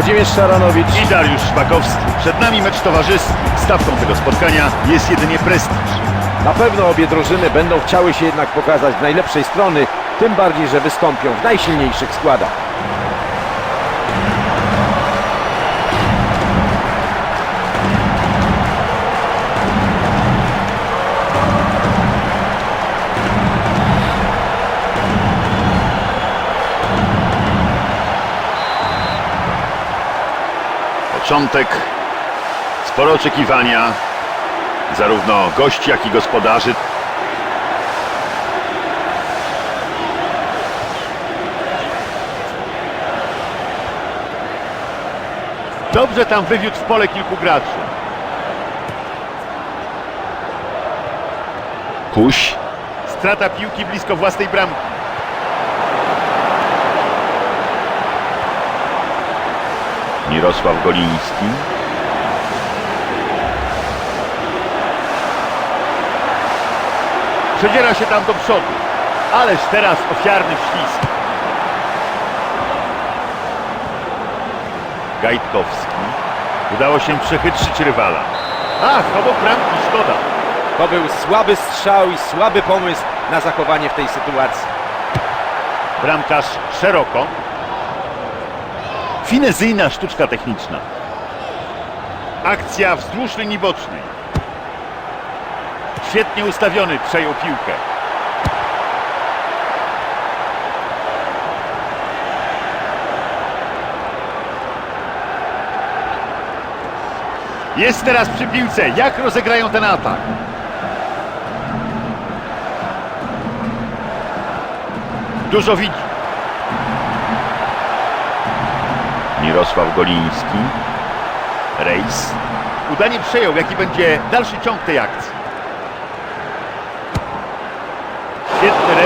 Włodzimierz Szaranowicz. i Dariusz Szpakowski. Przed nami mecz towarzyski. Stawką tego spotkania jest jedynie prestiż. Na pewno obie drużyny będą chciały się jednak pokazać z najlepszej strony, tym bardziej, że wystąpią w najsilniejszych składach. Początek, sporo oczekiwania, zarówno gości, jak i gospodarzy. Dobrze tam wywiódł w pole kilku graczy. Kuś. Strata piłki blisko własnej bramki. Mirosław Goliński. Przedziera się tam do przodu. Ależ teraz ofiarny ślisk. Gajtkowski. Udało się przechytrzyć rywala. Ach, obok bramki, szkoda. To był słaby strzał i słaby pomysł na zachowanie w tej sytuacji. Bramkarz szeroko. Finezyjna sztuczka techniczna. Akcja wzdłuż linii bocznej. Świetnie ustawiony przejął piłkę. Jest teraz przy piłce. Jak rozegrają ten atak? Dużo widzi. Mirosław Goliński. Rejs. Udanie przejął, jaki będzie dalszy ciąg tej akcji. Świetny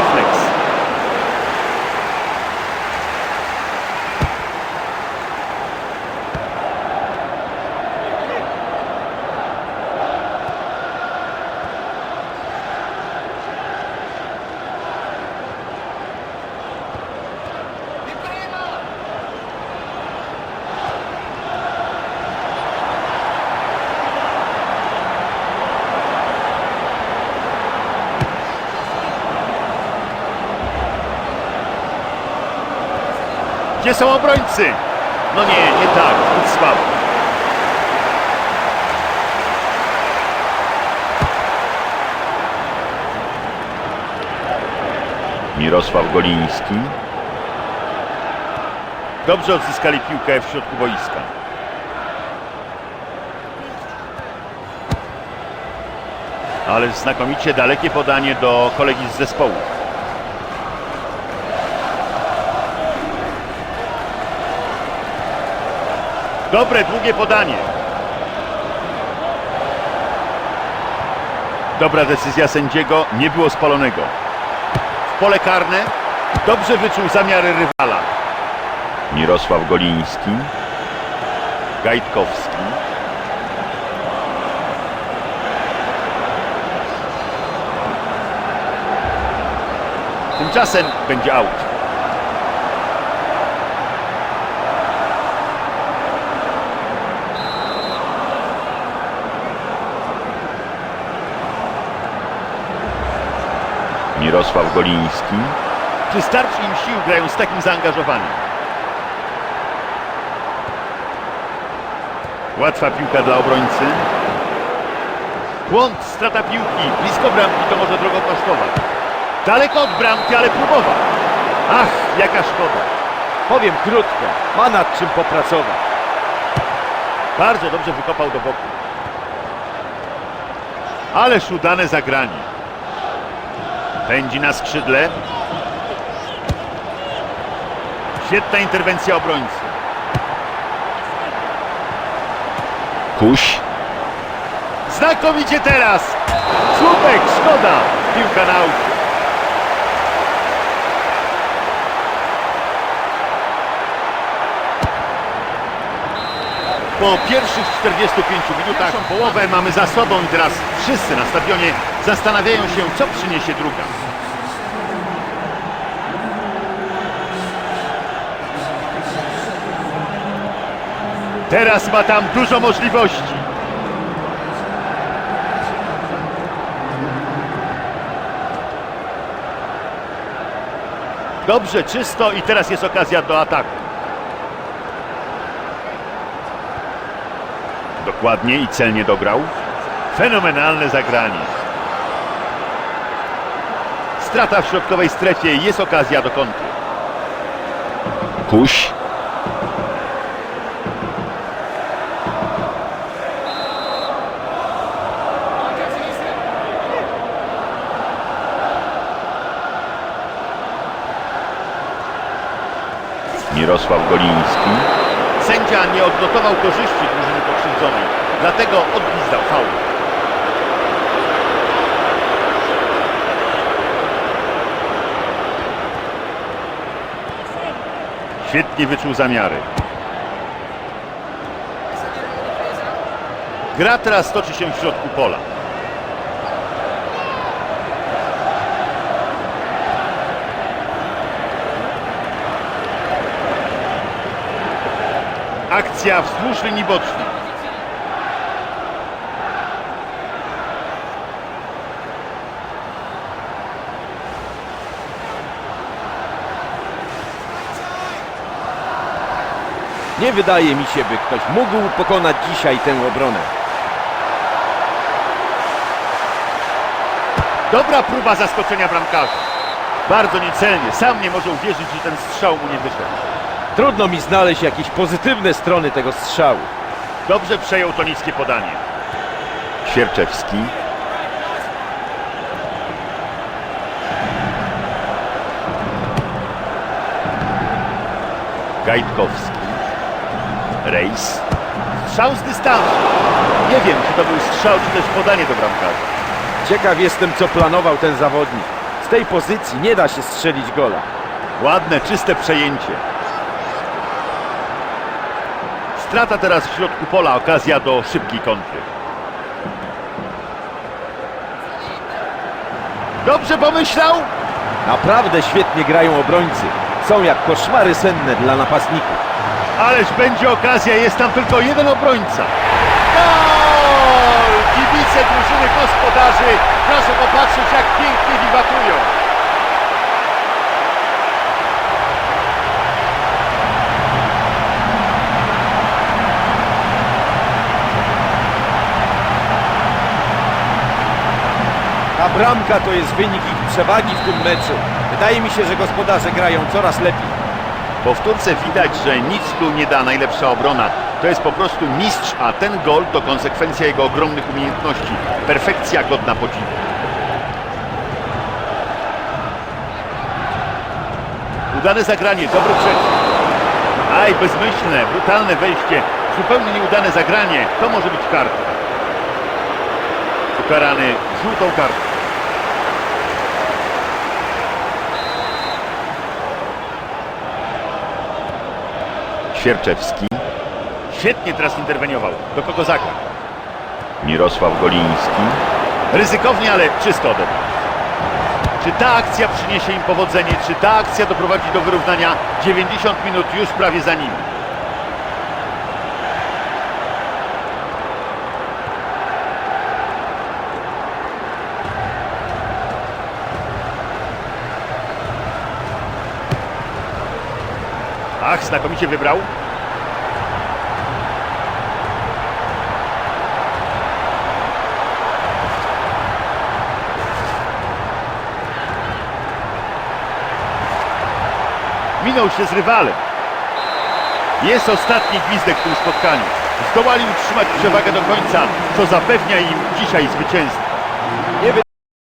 Gdzie są obrońcy? No nie, nie tak. Zbyt słabo. Mirosław Goliński. Dobrze odzyskali piłkę w środku boiska. Ale znakomicie dalekie podanie do kolegi z zespołu. Dobre, długie podanie. Dobra decyzja sędziego, nie było spalonego. W pole karne dobrze wyczuł zamiary rywala. Mirosław Goliński. Gajtkowski. Tymczasem będzie aut. Mirosław Goliński. Czy starczy im sił grają z takim zaangażowaniem? Łatwa piłka dla obrońcy. Błąd, strata piłki. Blisko bramki to może drogo kosztować. Daleko od bramki, ale próbował. Ach, jaka szkoda. Powiem krótko, ma nad czym popracować. Bardzo dobrze wykopał do boku. Ależ udane zagranie. Pędzi na skrzydle. Świetna interwencja obrońcy. Kuś. Znakomicie teraz. Słupek, szkoda. Piłka na aut. Po pierwszych 45 minutach połowę mamy za sobą i teraz wszyscy na stadionie zastanawiają się, co przyniesie druga. Teraz ma tam dużo możliwości. Dobrze, czysto i teraz jest okazja do ataku. Dokładnie i celnie dograł. Fenomenalne zagranie. Strata w środkowej strefie jest okazja do kontry. Kuś. Mirosław Goliński. Sędzia nie odnotował korzyści drużyny pokrzywdzonej, dlatego odgwizdał faul. Świetnie wyczuł zamiary. Gra teraz toczy się w środku pola. Akcja wzdłuż linii bocznej. Nie wydaje mi się, by ktoś mógł pokonać dzisiaj tę obronę. Dobra próba zaskoczenia bramkarza. Bardzo niecelnie. Sam nie może uwierzyć, że ten strzał mu nie wyszedł. Trudno mi znaleźć jakieś pozytywne strony tego strzału. Dobrze przejął to niskie podanie. Sierczewski. Gajtkowski. Rejs. Strzał z dystansu. Nie wiem, czy to był strzał, czy też podanie do bramkarza. Ciekaw jestem, co planował ten zawodnik. Z tej pozycji nie da się strzelić gola. Ładne, czyste przejęcie. Strata teraz w środku pola, okazja do szybkiej kontry. Dobrze pomyślał? Naprawdę świetnie grają obrońcy. Są jak koszmary senne dla napastników. Ależ będzie okazja, jest tam tylko jeden obrońca. Gol! Kibice drużyny gospodarzy, proszę popatrzeć jak pięknie wiwatują. Ta bramka to jest wynik ich przewagi w tym meczu. Wydaje mi się, że gospodarze grają coraz lepiej. Powtórce widać, że nic tu nie da najlepsza obrona. To jest po prostu mistrz, a ten gol to konsekwencja jego ogromnych umiejętności. Perfekcja godna podziwu. Udane zagranie, dobry przechód. Aj, bezmyślne, brutalne wejście. Zupełnie nieudane zagranie. To może być karta. Ukarany żółtą kartą. Sierczewski. Świetnie teraz interweniował. Do kogo zagra? Mirosław Goliński. Ryzykownie, ale czysto odebrał. Czy ta akcja przyniesie im powodzenie? Czy ta akcja doprowadzi do wyrównania? 90 minut już prawie za nimi. Ach, znakomicie wybrał. Minął się z rywalem. Jest ostatni gwizdek w tym spotkaniu. Zdołali utrzymać przewagę do końca, co zapewnia im dzisiaj zwycięstwo.